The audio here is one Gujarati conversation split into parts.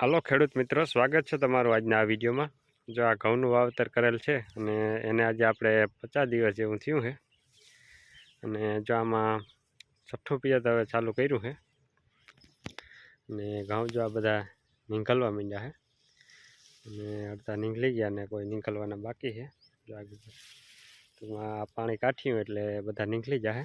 હાલો ખેડૂત મિત્રો, સ્વાગત છે તમારું આજના આ વિડીયોમાં. જો આ ઘઉંનું વાવતર કરેલ છે અને એને આજે આપણે પચાસ દિવસ જેવું થયું છે. અને જો આમાં છઠ્ઠું પિયત હવે ચાલુ કર્યું છે. અને ઘઉં જો આ બધા નીકળવા માંડ્યા છે. અને અડધા નીકળી ગયા ને કોઈ નીકળવાના બાકી છે. જો આ ટૂંકમાં પાણી કાઢ્યું એટલે બધા નીકળી જાય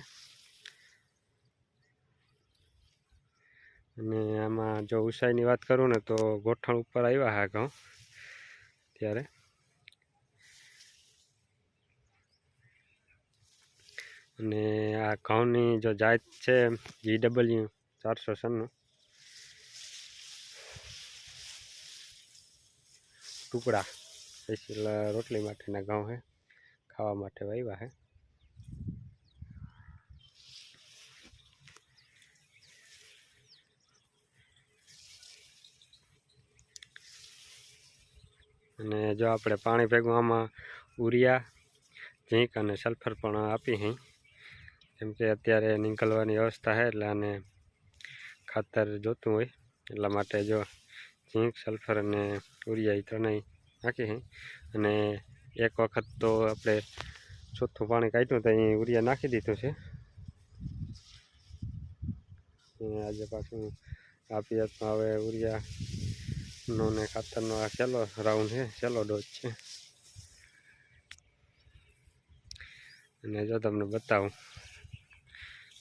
અને આમાં જો ઊંચાઈની વાત કરું ને તો ગોઠણ ઉપર આવ્યા હા ઘઉં, ત્યારે. અને આ ઘઉંની જો જાત છે જી ડબલ્યુ, ચારસો સન્નું ટુકડા, સ્પેશિયલ રોટલી માટેના ઘઉં છે ખાવા માટે વાવ્યા છે અને જો આપણે પાણી ભેગું આમાં ઉરિયા, ઝીંક અને સલ્ફર પણ આપી હઈ કેમ કે અત્યારે નીકળવાની વ્યવસ્થા છે એટલે આને ખાતર જોતું હોય. એટલા માટે જો ઝીંક, સલ્ફર અને ઉરિયા એ ત્રણેય નાખી હઈ અને એક વખત તો આપણે ચોથું પાણી કાઢ્યું તો અહીં ઉરિયા નાખી દીધું છે. આજે પાછું આપી હવે ઉરિયા નો ને ખાતરનો આ છેલ્લો રાઉન્ડ છે છેલ્લો ડોઝ છે અને જો તમને બતાવું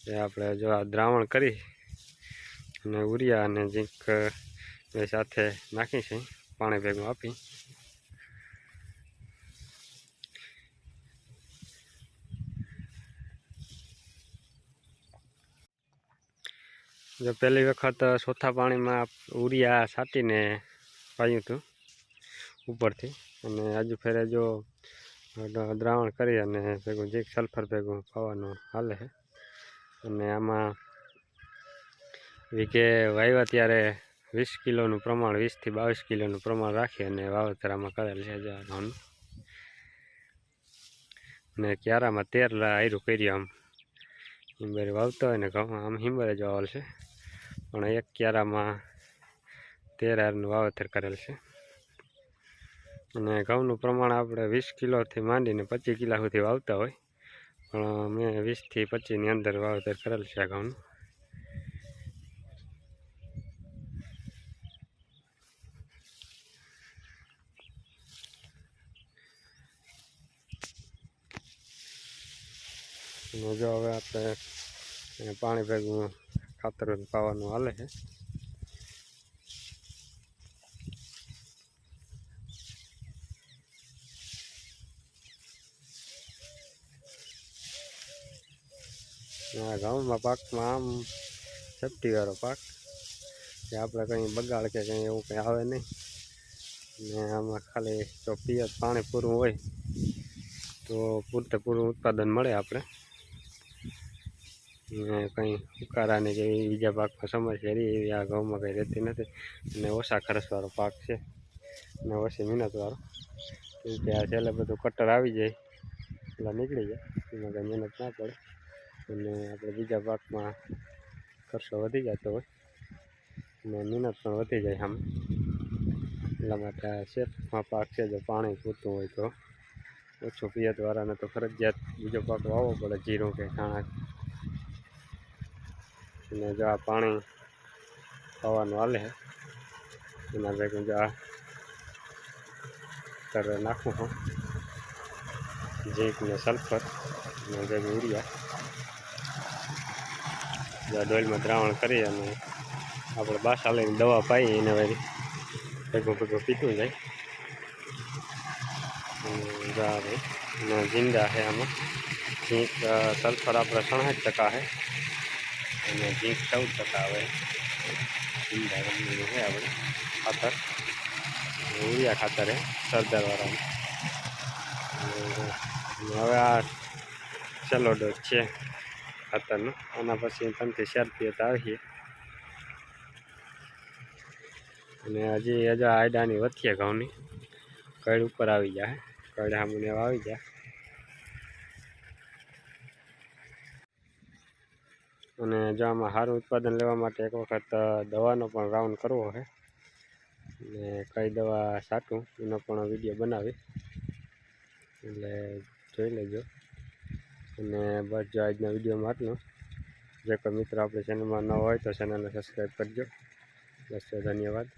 એ આપણે જો આ દ્રાવણ કરી અને ઉરિયા અને ઝીંક બે સાથે નાખી પાણી ભેગું આપી જો પહેલી વખત ચોથા પાણીમાં ઉરિયા છાંટીને પાયું હતું ઉપરથી. અને આજુ ફેરે જો દ્રાવણ કરી અને ભેગું જે સલ્ફર ભેગું પાવાનું હાલે છે. અને આમાં વીઘે વાવ્યા ત્યારે વીસ કિલોનું પ્રમાણ, વીસથી બાવીસ કિલોનું પ્રમાણ રાખી અને વાવેતર આમાં કરેલ છે જવાનું ને ક્યારામાં તેર આયરું કર્યું આમ. હિંબર વાવતો હોય ને ઘઉં, આમ હિંબર જ વાવેલ છે. પણ એક ક્યારામાં તેર હારનું વાવેતર કરેલ છે. અને ઘઉંનું પ્રમાણ આપણે વીસ કિલોથી માંડીને પચીસ કિલા સુધી વાવતા હોય. પણ મેં વીસથી પચીસની અંદર વાવેતર કરેલ છે આ ઘઉંનું. જો હવે આપણે પાણી ભેગું ખાતર પાવાનું હાલે છે. ઘઉંમાં પાકમાં આમ સેફ્ટીવાળો પાક. કે આપણે કંઈ બગાડ કે કંઈ એવું કંઈ આવે નહીં. ને આમાં ખાલી જો પિયત પાણી પૂરું હોય તો પૂરતે પૂરું ઉત્પાદન મળે આપણે. ને કંઈ ઉકારાની કે બીજા પાકમાં સમસ્યા રહી એવી આ ઘઉંમાં કંઈ રહેતી નથી. અને ઓછા ખર્ચવાળો પાક છે. અને ઓછી મહેનતવાળો. કેમ કે આ છેલ્લે બધું કટર આવી જાય, એટલે નીકળી જાય. એમાં કંઈ મહેનત ના પડે. અને આપણે બીજા પાકમાં ખર્ચો વધી જતો હોય. અને મહેનત પણ વધી જાય આમ. એટલા માટે શેફમાં પાક છે, જો પાણી પૂરતું હોય તો. ઓછું પિયતવાળાને તો ફરજિયાત બીજો પાક વાવવો પડે, જીરું કે ખાણા અને જો આ પાણી ખાવાનું હાલે, એના ભેગું જો આ કરે નાખું હું. ઝીંક ને સલ્ફર અને ભેગું ઉરિયા. જો ડોલમાં દ્રાવણ કરી અને આપણે બાસા લઈને દવા પાઈ એને વળી. ભેગું ભેગું પીતું જાય. અને જો આ ભાઈ અને ઝીંડા છે આમાં. ઝીંક અ, સલ્ફર આપણે સડસઠ ટકા છે. અને ઝીંક ચૌદ ટકા આવે. ઝીંડા કંપનીનું છે આપણે ખાતર. ઉરિયા ખાતર છે સરદારવાળાનું. અને હવે આ છેલ્લો ડોઝ છે. ખાતરનો આના પછી ત્રણથી ચાર પિયત આવીએ. અને હજી હજુ આયડાની વધીએ ઘઉંની કડ ઉપર આવી જાય કડ સામે આવી જાય અને જો આમાં સારું ઉત્પાદન લેવા માટે એક વખત દવાનો પણ રાઉન્ડ કરવો છે અને કઈ દવા સાટું, એનો પણ વીડિયો બનાવી. એટલે જોઈ લેજો. અને બસ જો આજના વિડીયોમાં આટલું. જે કોઈ મિત્રો આપણી ચેનલમાં ન હોય તો ચેનલને સબસ્ક્રાઈબ કરજો. બસ ધન્યવાદ.